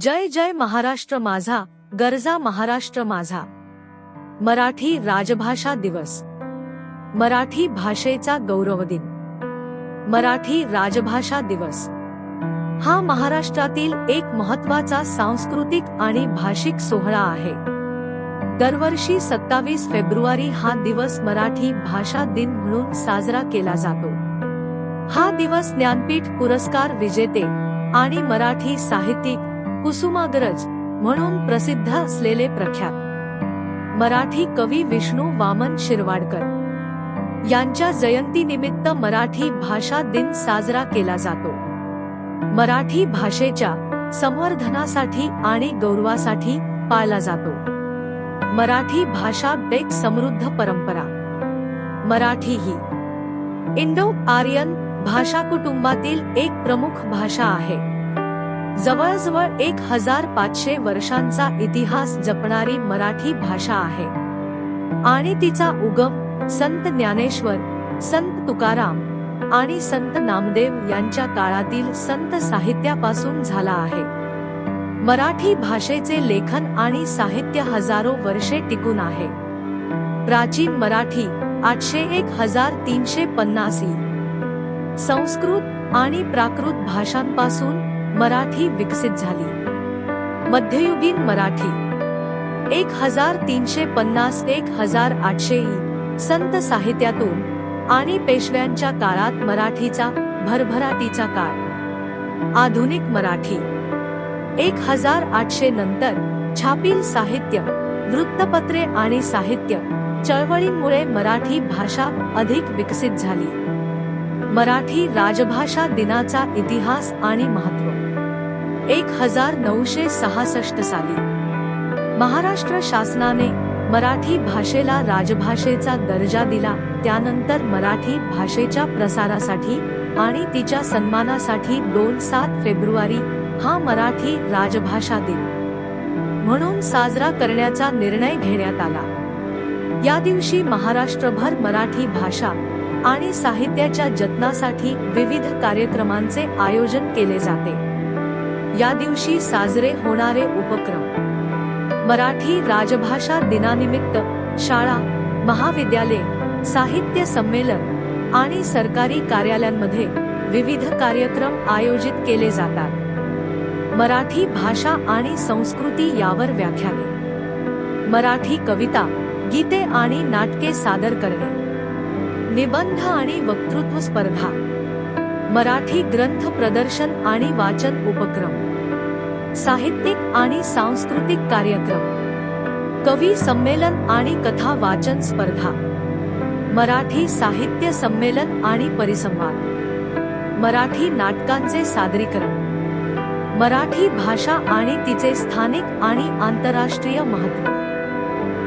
जय जय महाराष्ट्र माझा गरजा महाराष्ट्र माझा. मराठी राजभाषा दिवस. मराठी भाषेचा गौरव दिन. मराठी राजभाषा दिवस. हा महाराष्ट्रातील एक महत्त्वाचा सांस्कृतिक आणि भाषिक सोहळा आहे. दरवर्षी सत्तावीस फेब्रुवारी हा दिवस मराठी भाषा दिन म्हणून साजरा केला जातो. हा दिवस ज्ञानपीठ पुरस्कार विजेते आणि मराठी साहित्यिक कुसुमाग्रज म्हणून प्रसिद्ध असलेले प्रख्यात. मराठी कवी विष्णू वामन शिरवाडकर. यांच्या जयंतीनिमित्त मराठी भाषा दिन साजरा केला जातो. मराठी भाषेच्या संवर्धनासाठी आणि गौरवासाठी पाळला जातो. मराठी भाषा बेक समृद्ध परंपरा. मराठी ही इंडो आर्यन भाषा कुटुंबातील एक प्रमुख भाषा आहे. जवळजवळ एक हजार पाचशे वर्षांचा इतिहास जपणारी मराठी भाषा आहे. आणि तिचा उगम संत ज्ञानेश्वर संत तुकाराम आणि संत नामदेव यांच्या काळातील संत साहित्यापासून झाला आहे. मराठी भाषेचे लेखन आणि साहित्य हजारो वर्षे टिकून आहे. प्राचीन मराठी आठशे एक हजार तीनशे पन्नासी. संस्कृत आणि प्राकृत भाषांपासून मराठी विकसित झाली. मध्ययुगीन मराठी. एक हजार तीनशे पन्नास एक हजार आठशे संत साहित्यातून आणि पेशव्यांच्या काळात मराठीचा भरभराटीचा काळ. आधुनिक मराठी. एक हजार आठशे नंतर छापील साहित्य वृत्तपत्रे आणि साहित्य चळवळींमुळे मराठी भाषा अधिक विकसित झाली. मराठी राजभाषा दिनाचा इतिहास आणि महत्त्व एक हजार नऊशे सहासष्ट साली. महाराष्ट्र शासनाने मराठी भाषेला राजभाषेचा दर्जा दिला त्यानंतर मराठी भाषेच्या प्रसारासाठी आणि तिच्या सन्मानासाठी दोन सात फेब्रुवारी हा मराठी राजभाषा दिन. म्हणून साजरा करण्याचा निर्णय घेण्यात आला. या दिवशी महाराष्ट्रभर मराठी भाषा आणि साहित्याच्या जतनासाठी विविध कार्यक्रमांचे आयोजन केले जाते. या दिवशी साजरे होणारे उपक्रम. मराठी राजभाषा दिनानिमित्त शाळा महाविद्यालय साहित्य संमेलन आणि सरकारी कार्यालयांमध्ये विविध कार्यक्रम आयोजित केले जातात. मराठी भाषा आणि संस्कृती यावर व्याख्याने. मराठी कविता गीते आणि नाटके सादर करणे. निबंध आणि वक्तृत्व स्पर्धा. मराठी ग्रंथ प्रदर्शन आणि वाचन उपक्रम. साहित्यिक आणि सांस्कृतिक कार्यक्रम. कवी संमेलन आणि कथा वाचन स्पर्धा. मराठी साहित्य संमेलन आणि परिसंवाद. मराठी नाटकांचे सादरीकरण. मराठी भाषा आणि तिचे स्थानिक आणि आंतरराष्ट्रीय महत्त्व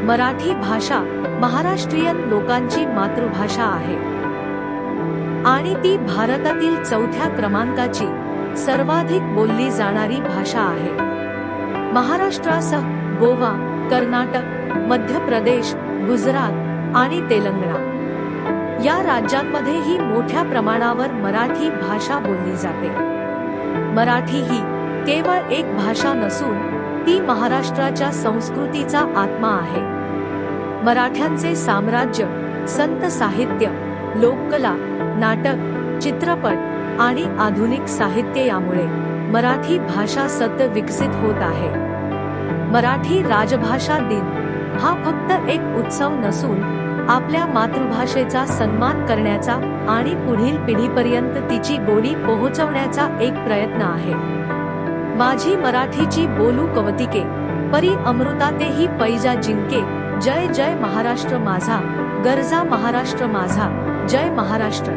मराठी भाषा महाराष्ट्रीयन लोकांची मातृभाषा आहे. आणि ती भारतातील चौथ्या क्रमांकाची सर्वाधिक बोलली जाणारी भाषा आहे. महाराष्ट्रासह गोवा कर्नाटक मध्य प्रदेश गुजरात आणि तेलंगणा. या राज्यांमध्येही मोठ्या प्रमाणावर मराठी भाषा बोलली जाते. मराठी ही केवळ एक भाषा नसून ती महाराष्ट्राच्या संस्कृतीचा आत्मा आहे. मराठ्यांचे साम्राज्य संत साहित्य लोककला नाटक चित्रपट आणि आधुनिक साहित्य यामुळे मराठी भाषा सतत विकसित होत आहे. मराठी राजभाषा दिन हा फक्त एक उत्सव नसून आपल्या मातृभाषेचा सन्मान करण्याचा आणि पुढील पिढीपर्यंत तिची गोडी पोहोचवण्याचा एक प्रयत्न आहे. माझी मराठीची बोलू कवतिके परी अमृतातेही पैजा जिंके जय जय महाराष्ट्र माझा गरजा महाराष्ट्र माझा जय महाराष्ट्र.